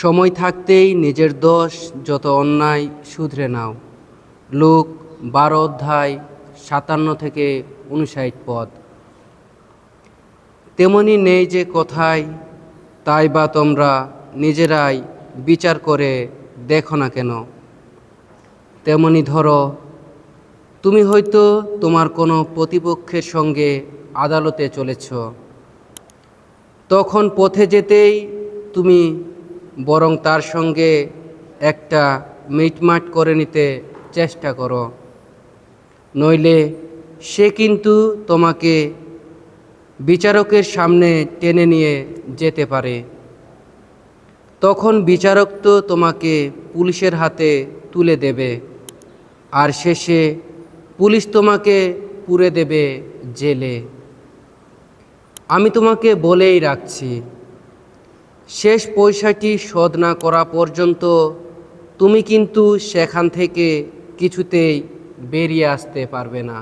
সময় থাকতেই নিজের দোষ যত অন্যায় শুধরে নাও। লোক, বারো অধ্যায়, সাতান্ন থেকে উনষাট পদ। তেমনি নেই যে কথায়, তাই বা তোমরা নিজেরাই বিচার করে দেখো না কেন? তেমনি ধরো, তুমি হয়তো তোমার কোনো প্রতিপক্ষের সঙ্গে আদালতে চলেছ। তখন পথে যেতেই তুমি বরং তার সঙ্গে একটা মিটমাট করে নিতে চেষ্টা করো। নইলে সে কিন্তু তোমাকে বিচারকের সামনে টেনে নিয়ে যেতে পারে। তখন বিচারক তো তোমাকে পুলিশের হাতে তুলে দেবে। আর শেষে পুলিশ তোমাকে পুরে দেবে জেলে। আমি তোমাকে বলেই রাখছি শেষ পয়সাটি শোধ না করা পর্যন্ত তুমি কিন্তু সেখান থেকে কিছুতেই বেরিয়ে আসতে পারবে না।